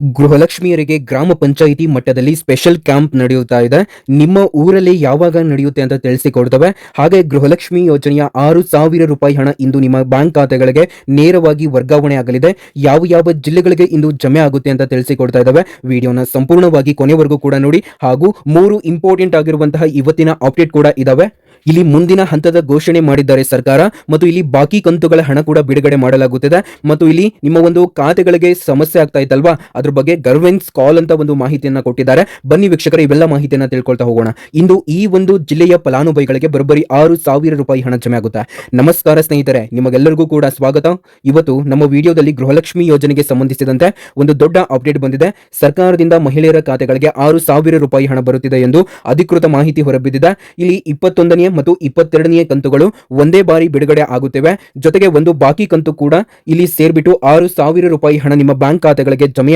ಗೃಹಲಕ್ಷ್ಮಿಯರಿಗೆ ಗ್ರಾಮ ಪಂಚಾಯಿತಿ ಮಟ್ಟದಲ್ಲಿ special camp ನಡೆಯುತ್ತಾ ಇದೆ. ನಿಮ್ಮ ಊರಲ್ಲಿ ಯಾವಾಗ ನಡೆಯುತ್ತೆ ಅಂತ ತಿಳಿಸಿಕೊಡ್ತವೆ. ಹಾಗೆ ಗೃಹಲಕ್ಷ್ಮಿ ಯೋಜನೆಯ ಆರು ಸಾವಿರ ರೂಪಾಯಿ ಹಣ ಇಂದು ನಿಮ್ಮ ಬ್ಯಾಂಕ್ ಖಾತೆಗಳಿಗೆ ನೇರವಾಗಿ ವರ್ಗಾವಣೆ ಆಗಲಿದೆ. ಯಾವ ಯಾವ ಜಿಲ್ಲೆಗಳಿಗೆ ಇಂದು ಜಮೆ ಆಗುತ್ತೆ ಅಂತ ತಿಳಿಸಿಕೊಡ್ತಾ ಇದ್ದಾವೆ ವಿಡಿಯೋನ ಸಂಪೂರ್ಣವಾಗಿ ಕೊನೆವರೆಗೂ ಕೂಡ ನೋಡಿ. ಹಾಗೂ ಮೂರು ಇಂಪಾರ್ಟೆಂಟ್ ಆಗಿರುವಂತಹ ಇವತ್ತಿನ ಅಪ್ಡೇಟ್ ಕೂಡ ಇದಾವೆ. ಇಲ್ಲಿ ಮುಂದಿನ ಹಂತದ ಘೋಷಣೆ ಮಾಡಿದ್ದಾರೆ ಸರ್ಕಾರ. ಮತ್ತು ಇಲ್ಲಿ ಬಾಕಿ ಕಂತುಗಳ ಹಣ ಕೂಡ ಬಿಡುಗಡೆ ಮಾಡಲಾಗುತ್ತಿದೆ. ಮತ್ತು ಇಲ್ಲಿ ನಿಮ್ಮ ಒಂದು ಖಾತೆಗಳಿಗೆ ಸಮಸ್ಯೆ ಆಗ್ತಾ ಇತ್ತಲ್ವಾ? ಬಗ್ಗೆ ಗರ್ವೆನ್ಸ್ ಕಾಲ್ ಅಂತ ಒಂದು ಮಾಹಿತಿಯನ್ನ ಕೊಟ್ಟಿದ್ದಾರೆ. ಬನ್ನಿ ವೀಕ್ಷಕರ, ಇವೆಲ್ಲ ಮಾಹಿತಿಯನ್ನ ತಿಳ್ಕೊಳ್ತಾ ಹೋಗೋಣ. ಇಂದು ಈ ಒಂದು ಜಿಲ್ಲೆಯ ಫಲಾನುಭವಿಗಳಿಗೆ ಬರೋಬ್ಬರಿ ಆರು ಸಾವಿರ ರೂಪಾಯಿ ಹಣ ಜಮೆ ಆಗುತ್ತೆ. ನಮಸ್ಕಾರ ಸ್ನೇಹಿತರೆ, ನಿಮಗೆಲ್ಲರಿಗೂ ಕೂಡ ಸ್ವಾಗತ. ಇವತ್ತು ನಮ್ಮ ವಿಡಿಯೋದಲ್ಲಿ ಗೃಹಲಕ್ಷ್ಮಿ ಯೋಜನೆಗೆ ಸಂಬಂಧಿಸಿದಂತೆ ಒಂದು ದೊಡ್ಡ ಅಪ್ಡೇಟ್ ಬಂದಿದೆ. ಸರ್ಕಾರದಿಂದ ಮಹಿಳೆಯರ ಖಾತೆಗಳಿಗೆ ಆರು ಸಾವಿರ ರೂಪಾಯಿ ಹಣ ಬರುತ್ತಿದೆ ಎಂದು ಅಧಿಕೃತ ಮಾಹಿತಿ ಹೊರಬಿದ್ದಿದೆ. ಇಲ್ಲಿ ಇಪ್ಪತ್ತೊಂದನೇ ಮತ್ತು ಇಪ್ಪತ್ತೆರಡನೇ ಕಂತುಗಳು ಒಂದೇ ಬಾರಿ ಬಿಡುಗಡೆ ಆಗುತ್ತಿವೆ. ಜೊತೆಗೆ ಒಂದು ಬಾಕಿ ಕಂತು ಕೂಡ ಇಲ್ಲಿ ಸೇರ್ಬಿಟ್ಟು ಆರು ಸಾವಿರ ರೂಪಾಯಿ ಹಣ ನಿಮ್ಮ ಬ್ಯಾಂಕ್ ಖಾತೆಗಳಿಗೆ ಜಮೆ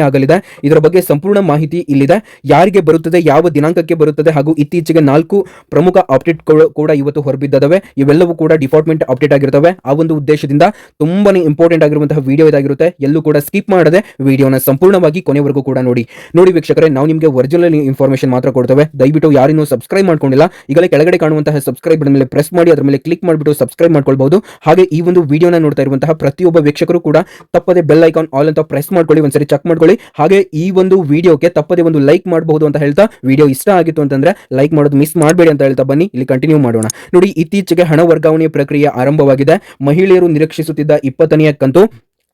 ಇದರ ಬಗ್ಗೆ ಸಂಪೂರ್ಣ ಮಾಹಿತಿ ಇಲ್ಲಿದೆ. ಯಾರಿಗೆ ಬರುತ್ತದೆ, ಯಾವ ದಿನಾಂಕಕ್ಕೆ ಬರುತ್ತದೆ ಹಾಗೂ ಇತ್ತೀಚೆಗೆ ನಾಲ್ಕು ಪ್ರಮುಖ ಅಪ್ಡೇಟ್ ಕೂಡ ಇವತ್ತು ಹೊರಬಿದ್ದವೆ ಇವೆಲ್ಲವೂ ಕೂಡ ಡಿಪಾರ್ಟ್ಮೆಂಟ್ ಅಪ್ಡೇಟ್ ಆಗಿರ್ತವೆ. ಆ ಒಂದು ಉದ್ದೇಶದಿಂದ ತುಂಬಾನೇ ಇಂಪಾರ್ಟೆಂಟ್ ಆಗಿರುವಂತಹ ವಿಡಿಯೋ ಇದಾಗಿರುತ್ತೆ. ಎಲ್ಲೂ ಕೂಡ ಸ್ಕಿಪ್ ಮಾಡದೆ ವಿಡಿಯೋನ ಸಂಪೂರ್ಣವಾಗಿ ಕೊನೆವರೆಗೂ ಕೂಡ ನೋಡಿ. ನೋಡಿ ವೀಕ್ಷಕರೇ, ನಾವು ನಿಮಗೆ ಒರಿಜಿನಲ್ ಇನ್ಫಾರ್ಮೇಶನ್ ಮಾತ್ರ ಕೊಡ್ತೇವೆ. ದಯವಿಟ್ಟು ಯಾರಿನ್ನೂ ಸಬ್ಸ್ಕ್ರೈಬ್ ಮಾಡ್ಕೊಂಡಿಲ್ಲ. ಈಗಲೇ ಕೆಳಗಡೆ ಕಾಣುವಂತಹ ಸಬ್ಸ್ಕ್ರೈಬ್ ಮೇಲೆ ಪ್ರೆಸ್ ಮಾಡಿ, ಅದರ ಮೇಲೆ ಕ್ಲಿಕ್ ಮಾಡಿಬಿಟ್ಟು ಸಬ್ಸ್ಕ್ರೈಬ್ ಮಾಡ್ಕೊಳ್ಬಹುದು. ಹಾಗೆ ಈ ಒಂದು ವಿಡಿಯೋನ ನೋಡ್ತಾ ಇರುವಂತಹ ಪ್ರತಿಯೊಬ್ಬ ವೀಕ್ಷಕರು ಕೂಡ ತಪ್ಪದೆ ಬೆಲ್ ಐಕಾನ್ ಆಲ್ ಅಂತ ಪ್ರೆಸ್ ಮಾಡ್ಕೊಳ್ಳಿ. ಒಂದ್ಸರಿ ಚೆಕ್ ಮಾಡ್ಕೊಳ್ಳಿ. ಹಾಗೆ ಈ ಒಂದು ವಿಡಿಯೋಗೆ ತಪ್ಪದೆ ಒಂದು ಲೈಕ್ ಮಾಡಬಹುದು ಅಂತ ಹೇಳ್ತಾ ವಿಡಿಯೋ ಇಷ್ಟ ಆಗಿತ್ತು ಅಂತಂದ್ರೆ ಲೈಕ್ ಮಾಡೋದು ಮಿಸ್ ಮಾಡಬೇಡಿ ಅಂತ ಹೇಳ್ತಾ ಬನ್ನಿ. ಇಲ್ಲಿ ಕಂಟಿನ್ಯೂ ಮಾಡೋಣ. ನೋಡಿ, ಇತ್ತೀಚೆಗೆ ಹಣ ವರ್ಗಾವಣೆ ಪ್ರಕ್ರಿಯೆ ಆರಂಭವಾಗಿದೆ. ಮಹಿಳೆಯರು ನಿರೀಕ್ಷಿಸುತ್ತಿದ್ದ ಇಪ್ಪತ್ತನೆಯ ಕಂತು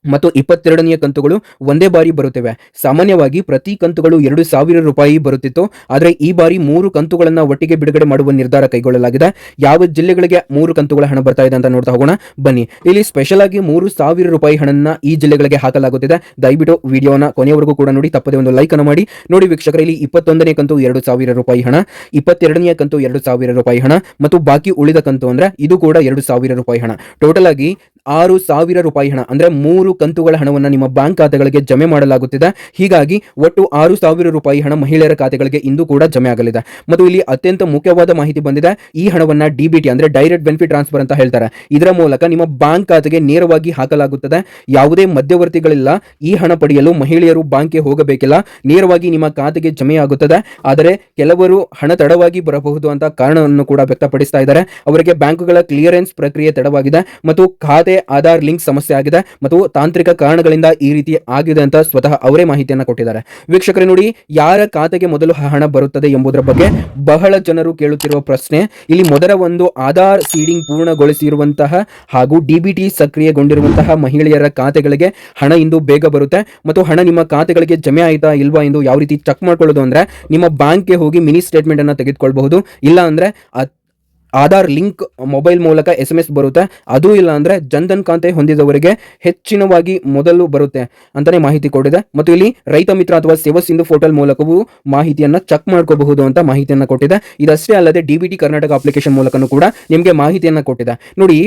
ಮತ್ತು ಇಪ್ಪತ್ತೆರಡನೆಯ ಕಂತುಗಳು ಒಂದೇ ಬಾರಿ ಬರುತ್ತವೆ. ಸಾಮಾನ್ಯವಾಗಿ ಪ್ರತಿ ಕಂತುಗಳು ಎರಡು ಸಾವಿರ ರೂಪಾಯಿ ಬರುತ್ತಿತ್ತು. ಆದರೆ ಈ ಬಾರಿ ಮೂರು ಕಂತುಗಳನ್ನು ಒಟ್ಟಿಗೆ ಬಿಡುಗಡೆ ಮಾಡುವ ನಿರ್ಧಾರ ಕೈಗೊಳ್ಳಲಾಗಿದೆ. ಯಾವ ಜಿಲ್ಲೆಗಳಿಗೆ ಮೂರು ಕಂತುಗಳ ಹಣ ಬರ್ತಾ ಇದೆ ಅಂತ ನೋಡ್ತಾ ಹೋಗೋಣ. ಬನ್ನಿ. ಇಲ್ಲಿ ಸ್ಪೆಷಲ್ ಆಗಿ ಮೂರು ಸಾವಿರ ರೂಪಾಯಿ ಹಣನ ಈ ಜಿಲ್ಲೆಗಳಿಗೆ ಹಾಕಲಾಗುತ್ತಿದೆ. ದಯವಿಟ್ಟು ವಿಡಿಯೋನ ಕೊನೆಯವರೆಗೂ ಕೂಡ ನೋಡಿ. ತಪ್ಪದೆ ಒಂದು ಲೈಕ್ ಅನ್ನು ಮಾಡಿ. ನೋಡಿ ವೀಕ್ಷಕರ, ಇಲ್ಲಿ ಇಪ್ಪತ್ತೊಂದನೇ ಕಂತು ಎರಡು ಸಾವಿರ ರೂಪಾಯಿ ಹಣ, ಇಪ್ಪತ್ತೆರಡನೆಯ ಕಂತು ಎರಡು ಸಾವಿರ ರೂಪಾಯಿ ಹಣ, ಮತ್ತು ಬಾಕಿ ಉಳಿದ ಕಂತು ಅಂದ್ರೆ ಇದು ಕೂಡ ಎರಡು ಸಾವಿರ ರೂಪಾಯಿ ಹಣ. ಟೋಟಲ್ ಆಗಿ ಆರು ಸಾವಿರ ರೂಪಾಯಿ ಹಣ, ಅಂದರೆ ಮೂರು ಕಂತುಗಳ ಹಣವನ್ನು ನಿಮ್ಮ ಬ್ಯಾಂಕ್ ಖಾತೆಗಳಿಗೆ ಜಮೆ ಮಾಡಲಾಗುತ್ತಿದೆ. ಹೀಗಾಗಿ ಒಟ್ಟು ಆರು ಸಾವಿರ ರೂಪಾಯಿ ಹಣ ಮಹಿಳೆಯರ ಖಾತೆಗಳಿಗೆ ಇಂದು ಕೂಡ ಜಮೆ ಆಗಲಿದೆ. ಮತ್ತು ಇಲ್ಲಿ ಅತ್ಯಂತ ಮುಖ್ಯವಾದ ಮಾಹಿತಿ ಬಂದಿದೆ. ಈ ಹಣವನ್ನು ಡಿಬಿಟಿ ಅಂದರೆ ಡೈರೆಕ್ಟ್ ಬೆನಿಫಿಟ್ ಟ್ರಾನ್ಸ್ಫರ್ ಅಂತ ಹೇಳ್ತಾರೆ. ಇದರ ಮೂಲಕ ನಿಮ್ಮ ಬ್ಯಾಂಕ್ ಖಾತೆಗೆ ನೇರವಾಗಿ ಹಾಕಲಾಗುತ್ತದೆ. ಯಾವುದೇ ಮಧ್ಯವರ್ತಿಗಳಿಲ್ಲ. ಈ ಹಣ ಪಡೆಯಲು ಮಹಿಳೆಯರು ಬ್ಯಾಂಕ್ಗೆ ಹೋಗಬೇಕಿಲ್ಲ. ನೇರವಾಗಿ ನಿಮ್ಮ ಖಾತೆಗೆ ಜಮೆಯಾಗುತ್ತದೆ ಆದರೆ ಕೆಲವರು ಹಣ ತಡವಾಗಿ ಬರಬಹುದು ಅಂತ ಕಾರಣವನ್ನು ಕೂಡ ವ್ಯಕ್ತಪಡಿಸ್ತಾ ಇದ್ದಾರೆ. ಅವರಿಗೆ ಬ್ಯಾಂಕುಗಳ ಕ್ಲಿಯರೆನ್ಸ್ ಪ್ರಕ್ರಿಯೆ ತಡವಾಗಿದೆ. ಮತ್ತು ಖಾತೆ ಆಧಾರ್ ಲಿಂಕ್ ಸಮಸ್ಯೆ ಆಗಿದೆ ಮತ್ತು ತಾಂತ್ರಿಕ ಕಾರಣಗಳಿಂದ ಈ ರೀತಿ ಆಗಿದೆ ಅಂತ ಸ್ವತಃ ಅವರೇ ಮಾಹಿತಿಯನ್ನು ಕೊಟ್ಟಿದ್ದಾರೆ. ವೀಕ್ಷಕರೇ ನೋಡಿ, ಯಾರ ಖಾತೆಗೆ ಮೊದಲು ಹಣ ಬರುತ್ತದೆ ಎಂಬುದರ ಬಗ್ಗೆ ಬಹಳ ಜನರು ಕೇಳುತ್ತಿರುವ ಪ್ರಶ್ನೆ, ಇಲ್ಲಿ ಮೊದಲ ಒಂದು ಆಧಾರ್ ಸೀಡಿಂಗ್ ಪೂರ್ಣಗೊಳಿಸಿರುವಂತಹ ಹಾಗೂ ಡಿಬಿಟಿ ಸಕ್ರಿಯಗೊಂಡಿರುವಂತಹ ಮಹಿಳೆಯರ ಖಾತೆಗಳಿಗೆ ಹಣ ಇಂದು ಬೇಗ ಬರುತ್ತೆ ಮತ್ತು ಹಣ ನಿಮ್ಮ ಖಾತೆಗಳಿಗೆ ಜಮೆ ಆಯಿತಾ ಇಲ್ವಾ ಎಂದು ಯಾವ ರೀತಿ ಚೆಕ್ ಮಾಡ್ಕೊಳ್ಳೋದು ಅಂದ್ರೆ ನಿಮ್ಮ ಬ್ಯಾಂಕ್ಗೆ ಹೋಗಿ ಮಿನಿ ಸ್ಟೇಟ್ಮೆಂಟ್ ಅನ್ನು ತೆಗೆದುಕೊಳ್ಬಹುದು. ಇಲ್ಲ ಅಂದ್ರೆ ಆಧಾರ್ ಲಿಂಕ್ ಮೊಬೈಲ್ ಮೂಲಕ ಎಸ್ ಎಂ ಎಸ್ ಬರುತ್ತೆ. ಅದು ಇಲ್ಲ ಅಂದ್ರೆ ಜನ್ಧನ್ ಖಾತೆ ಹೊಂದಿದವರಿಗೆ ಹೆಚ್ಚಿನವಾಗಿ ಮೊದಲು ಬರುತ್ತೆ ಅಂತಲೇ ಮಾಹಿತಿ ಕೊಟ್ಟಿದೆ ಮತ್ತು ಇಲ್ಲಿ ರೈತ ಮಿತ್ರ ಅಥವಾ ಸೇವಾ ಸಿಂಧು ಪೋರ್ಟಲ್ ಮೂಲಕವೂ ಮಾಹಿತಿಯನ್ನ ಚೆಕ್ ಮಾಡ್ಕೋಬಹುದು ಅಂತ ಮಾಹಿತಿಯನ್ನ ಕೊಟ್ಟಿದೆ. ಇದಷ್ಟೇ ಅಲ್ಲದೆ ಡಿಬಿಟಿ ಕರ್ನಾಟಕ ಅಪ್ಲಿಕೇಶನ್ ಮೂಲಕನೂ ಕೂಡ ನಿಮಗೆ ಮಾಹಿತಿಯನ್ನ ಕೊಟ್ಟಿದೆ. ನೋಡಿ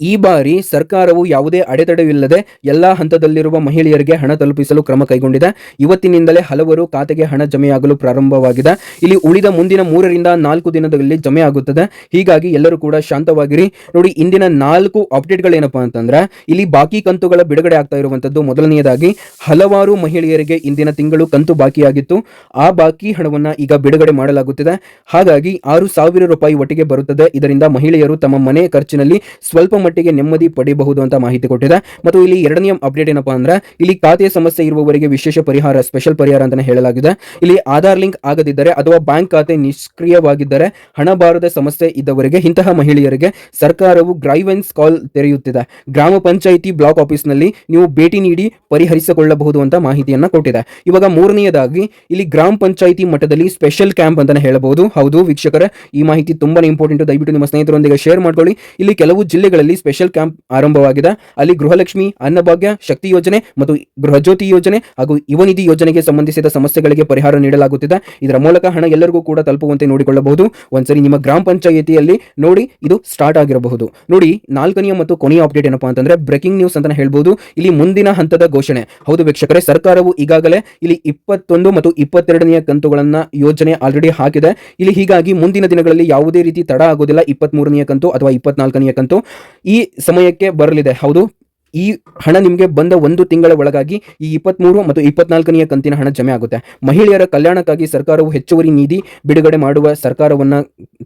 ಈ ಬಾರಿ ಸರ್ಕಾರವು ಯಾವುದೇ ಅಡೆತಡೆಯಿಲ್ಲದೆ ಎಲ್ಲಾ ಹಂತದಲ್ಲಿರುವ ಮಹಿಳೆಯರಿಗೆ ಹಣ ತಲುಪಿಸಲು ಕ್ರಮ ಕೈಗೊಂಡಿದೆ. ಇವತ್ತಿನಿಂದಲೇ ಹಲವರು ಖಾತೆಗೆ ಹಣ ಜಮೆಯಾಗಲು ಪ್ರಾರಂಭವಾಗಿದೆ. ಇಲ್ಲಿ ಉಳಿದ ಮುಂದಿನ ಮೂರರಿಂದ ನಾಲ್ಕು ದಿನದಲ್ಲಿ ಜಮೆ ಆಗುತ್ತದೆ. ಹೀಗಾಗಿ ಎಲ್ಲರೂ ಕೂಡ ಶಾಂತವಾಗಿರಿ. ನೋಡಿ, ಇಂದಿನ ನಾಲ್ಕು ಅಪ್ಡೇಟ್ಗಳೇನಪ್ಪಾ ಅಂತಂದ್ರೆ, ಇಲ್ಲಿ ಬಾಕಿ ಕಂತುಗಳ ಬಿಡುಗಡೆ ಆಗ್ತಾ ಇರುವಂತದ್ದು ಮೊದಲನೆಯದಾಗಿ ಹಲವಾರು ಮಹಿಳೆಯರಿಗೆ ಇಂದಿನ ತಿಂಗಳು ಕಂತು ಬಾಕಿಯಾಗಿತ್ತು. ಆ ಬಾಕಿ ಹಣವನ್ನು ಈಗ ಬಿಡುಗಡೆ ಮಾಡಲಾಗುತ್ತಿದೆ. ಹಾಗಾಗಿ ಆರು ಸಾವಿರ ರೂಪಾಯಿ ಒಟ್ಟಿಗೆ ಬರುತ್ತದೆ. ಇದರಿಂದ ಮಹಿಳೆಯರು ತಮ್ಮ ಮನೆ ಖರ್ಚಿನಲ್ಲಿ ಸ್ವಲ್ಪ ಮಟ್ಟಿಗೆ ನೆಮ್ಮದಿ ಪಡೆಯಬಹುದು ಅಂತ ಮಾಹಿತಿ ಕೊಟ್ಟಿದೆ. ಮತ್ತು ಇಲ್ಲಿ ಎರಡನೇ ಅಪ್ಡೇಟ್ ಏನಪ್ಪಾ ಅಂದ್ರೆ, ಇಲ್ಲಿ ಖಾತೆ ಸಮಸ್ಯೆ ಇರುವವರಿಗೆ ವಿಶೇಷ ಪರಿಹಾರ ಸ್ಪೆಷಲ್ ಪರಿಹಾರ ಅಂತಾನೆ ಹೇಳಲಾಗಿದೆ. ಇಲ್ಲಿ ಆಧಾರ್ ಲಿಂಕ್ ಆಗದಿದ್ದರೆ ಅಥವಾ ಬ್ಯಾಂಕ್ ಖಾತೆ ನಿಷ್ಕ್ರಿಯವಾಗಿದ್ದರೆ ಹಣ ಬಾರದ ಸಮಸ್ಯೆ ಇದ್ದವರಿಗೆ, ಇಂತಹ ಮಹಿಳೆಯರಿಗೆ ಸರ್ಕಾರವು ಗ್ರೈವೆನ್ಸ್ ಕಾಲ್ ತೆರೆಯುತ್ತಿದೆ. ಗ್ರಾಮ ಪಂಚಾಯಿತಿ ಬ್ಲಾಕ್ ಆಫೀಸ್ನಲ್ಲಿ ನೀವು ಭೇಟಿ ನೀಡಿ ಪರಿಹರಿಸಿಕೊಳ್ಳಬಹುದು ಅಂತ ಮಾಹಿತಿಯನ್ನ ಕೊಟ್ಟಿದೆ. ಇವಾಗ ಮೂರನೆಯದಾಗಿ, ಇಲ್ಲಿ ಗ್ರಾಮ ಪಂಚಾಯಿತಿ ಮಟ್ಟದಲ್ಲಿ ಸ್ಪೆಷಲ್ ಕ್ಯಾಂಪ್ ಅಂತಾನೆ ಹೇಳಬಹುದು. ಹೌದು, ವೀಕ್ಷಕರ, ಈ ಮಾಹಿತಿ ತುಂಬಾನೇ ಇಂಪಾರ್ಟೆಂಟ್ ದಯವಿಟ್ಟು ನಿಮ್ಮ ಸ್ನೇಹಿತರೊಂದಿಗೆ ಶೇರ್ ಮಾಡ್ಕೊಳ್ಳಿ. ಇಲ್ಲಿ ಕೆಲವು ಜಿಲ್ಲೆಗಳಲ್ಲಿ ಸ್ಪೆಷಲ್ ಕ್ಯಾಂಪ್ ಆರಂಭವಾಗಿದೆ. ಅಲ್ಲಿ ಗೃಹಲಕ್ಷ್ಮಿ, ಅನ್ನಭಾಗ್ಯ, ಶಕ್ತಿ ಯೋಜನೆ ಮತ್ತು ಗೃಹಜ್ಯೋತಿ ಯೋಜನೆ ಹಾಗೂ ಯುವನಿಧಿ ಯೋಜನೆಗೆ ಸಂಬಂಧಿಸಿದ ಸಮಸ್ಯೆಗಳಿಗೆ ಪರಿಹಾರ ನೀಡಲಾಗುತ್ತಿದೆ. ಇದರ ಮೂಲಕ ಹಣ ಎಲ್ಲರಿಗೂ ಕೂಡ ತಲುಪುವಂತೆ ನೋಡಿಕೊಳ್ಳಬಹುದು. ಒಂದ್ಸರಿ ನಿಮ್ಮ ಗ್ರಾಮ ಪಂಚಾಯಿತಿಯಲ್ಲಿ ನೋಡಿ ಇದು ಸ್ಟಾರ್ಟ್ ಆಗಿರಬಹುದು. ನೋಡಿ, ನಾಲ್ಕನೆಯ ಮತ್ತು ಕೊನೆಯ ಅಪ್ಡೇಟ್ ಏನಪ್ಪಾ ಅಂತಂದ್ರೆ ಬ್ರೇಕಿಂಗ್ ನ್ಯೂಸ್ ಅಂತ ಹೇಳಬಹುದು ಇಲ್ಲಿ ಮುಂದಿನ ಹಂತದ ಘೋಷಣೆ. ಹೌದು ವೀಕ್ಷಕರೇ, ಸರ್ಕಾರವು ಈಗಾಗಲೇ ಇಲ್ಲಿ ಇಪ್ಪತ್ತೊಂದು ಮತ್ತು ಇಪ್ಪತ್ತೆರಡನೆಯ ಕಂತುಗಳನ್ನ ಯೋಜನೆ ಆಲ್ರೆಡಿ ಹಾಕಿದೆ. ಇಲ್ಲಿ ಹೀಗಾಗಿ ಮುಂದಿನ ದಿನಗಳಲ್ಲಿ ಯಾವುದೇ ರೀತಿ ತಡ ಆಗೋದಿಲ್ಲ. ಇಪ್ಪತ್ತ್ ಮೂರನೆಯ ಕಂತು ಅಥವಾ ಇಪ್ಪತ್ನಾಲ್ಕನೆಯ ಕಂತು. ಈ ಸಮಯಕ್ಕೆ ಬರಲಿದೆ. ಹೌದು? ಈ ಹಣ ನಿಮಗೆ ಬಂದ ಒಂದು ತಿಂಗಳ ಒಳಗಾಗಿ ಈ ಇಪ್ಪತ್ತ್ಮೂರು ಮತ್ತು ಇಪ್ಪತ್ನಾಲ್ಕನೆಯ ಕಂತಿನ ಹಣ ಜಮೆ ಆಗುತ್ತೆ. ಮಹಿಳೆಯರ ಕಲ್ಯಾಣಕ್ಕಾಗಿ ಸರ್ಕಾರವು ಹೆಚ್ಚುವರಿ ನಿಧಿ ಬಿಡುಗಡೆ ಮಾಡುವ ಸರ್ಕಾರವನ್ನ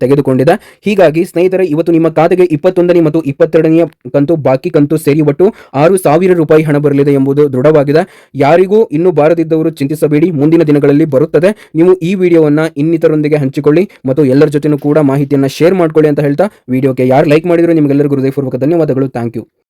ತೆಗೆದುಕೊಂಡಿದೆ. ಹೀಗಾಗಿ ಸ್ನೇಹಿತರೆ, ಇವತ್ತು ನಿಮ್ಮ ಖಾತೆಗೆ ಇಪ್ಪತ್ತೊಂದನೇ ಮತ್ತು ಇಪ್ಪತ್ತೆರಡನೆಯ ಕಂತು, ಬಾಕಿ ಕಂತು ಸೇರಿ ಒಟ್ಟು ಆರು ಸಾವಿರ ರೂಪಾಯಿ ಹಣ ಬರಲಿದೆ ಎಂಬುದು ದೃಢವಾಗಿದೆ. ಯಾರಿಗೂ ಇನ್ನೂ ಬಾರದಿದ್ದವರು ಚಿಂತಿಸಬೇಡಿ. ಮುಂದಿನ ದಿನಗಳಲ್ಲಿ ಬರುತ್ತದೆ. ನೀವು ಈ ವಿಡಿಯೋವನ್ನ ಇನ್ನಿತರೊಂದಿಗೆ ಹಂಚಿಕೊಳ್ಳಿ ಮತ್ತು ಎಲ್ಲರ ಜೊತೆನೂ ಕೂಡ ಮಾಹಿತಿಯನ್ನು ಶೇರ್ ಮಾಡ್ಕೊಳ್ಳಿ ಅಂತ ಹೇಳ್ತಾ ವಿಡಿಯೋಗೆ ಯಾರು ಲೈಕ್ ಮಾಡಿದ್ರು ನಿಮಗೆಲ್ಲರಿಗೂ ಹೃದಯಪೂರ್ವಕ ಧನ್ಯವಾದಗಳು. Thank you.